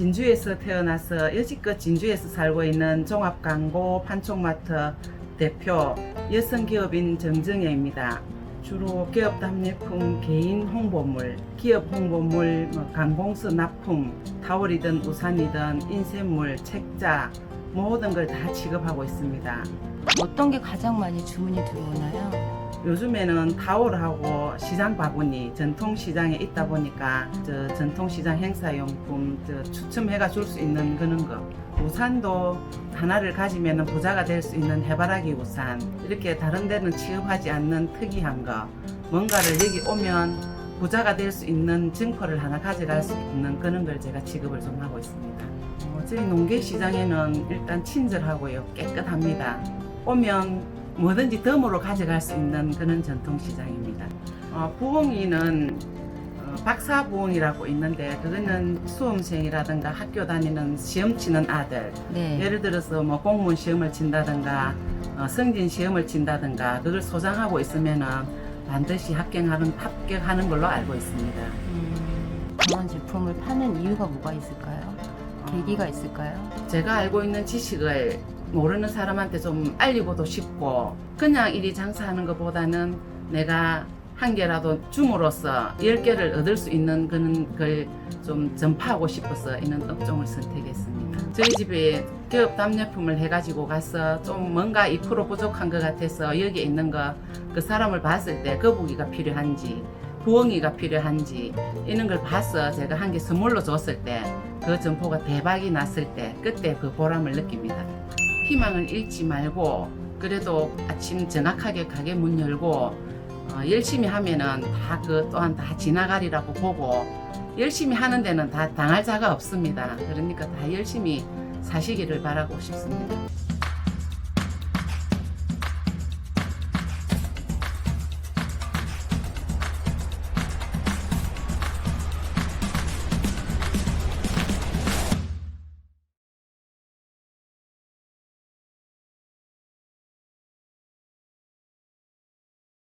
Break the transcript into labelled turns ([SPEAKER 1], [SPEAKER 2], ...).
[SPEAKER 1] 진주에서 태어나서 여지껏 진주에서 살고 있는 종합광고 판촉마트 대표 여성기업인 정정혜입니다. 주로 기업 답례품, 개인 홍보물, 기업 홍보물, 뭐 관공서 납품, 타월이든 우산이든 인쇄물, 책자 모든 걸 다 취급하고 있습니다.
[SPEAKER 2] 어떤 게 가장 많이 주문이 들어오나요?
[SPEAKER 1] 요즘에는 타월하고 시장 바구니 전통 시장에 있다 보니까 저 전통 시장 행사용품 저 추첨해가 줄 수 있는 그런 거 우산도 하나를 가지면 부자가 될 수 있는 해바라기 우산 이렇게 다른 데는 취급하지 않는 특이한 거 뭔가를 여기 오면 부자가 될 수 있는 증거를 하나 가져갈 수 있는 그런 걸 제가 취급을 좀 하고 있습니다. 어, 저희 농계 시장에는 일단 친절하고요 깨끗합니다. 오면 뭐든지 덤으로 가져갈 수 있는 그런 전통 시장입니다. 어, 부엉이는 어, 박사 부엉이라고 있는데 그거는 수험생이라든가 학교 다니는 시험 치는 아들
[SPEAKER 2] 네.
[SPEAKER 1] 예를 들어서 뭐 공무원 시험을 친다든가 어, 성진 시험을 친다든가 그걸 소장하고 있으면은 반드시 합격하는 합격하는 걸로 알고 있습니다.
[SPEAKER 2] 음, 그런 제품을 파는 이유가 뭐가 있을까요? 계기가 있을까요?
[SPEAKER 1] 제가 알고 있는 지식을 모르는 사람한테 좀 알리고도 싶고 그냥 이리 장사하는 것보다는 내가 한 개라도 줌으로써 열 개를 얻을 수 있는 그런 걸 좀 전파하고 싶어서 이런 업종을 선택했습니다. 저희 집에 기업 답례품을 해가지고 가서 좀 뭔가 2% 부족한 것 같아서 여기 있는 거 그 사람을 봤을 때 거북이가 필요한지 부엉이가 필요한지 이런 걸 봐서 제가 한 개 선물로 줬을 때 그 점포가 대박이 났을 때 그때 그 보람을 느낍니다. 희망을 잃지 말고 그래도 아침 정확하게 가게 문 열고 어, 열심히 하면은 다 그 또한 다 지나가리라고 보고 열심히 하는 데는 다 당할 자가 없습니다. 그러니까 다 열심히 사시기를 바라고 싶습니다.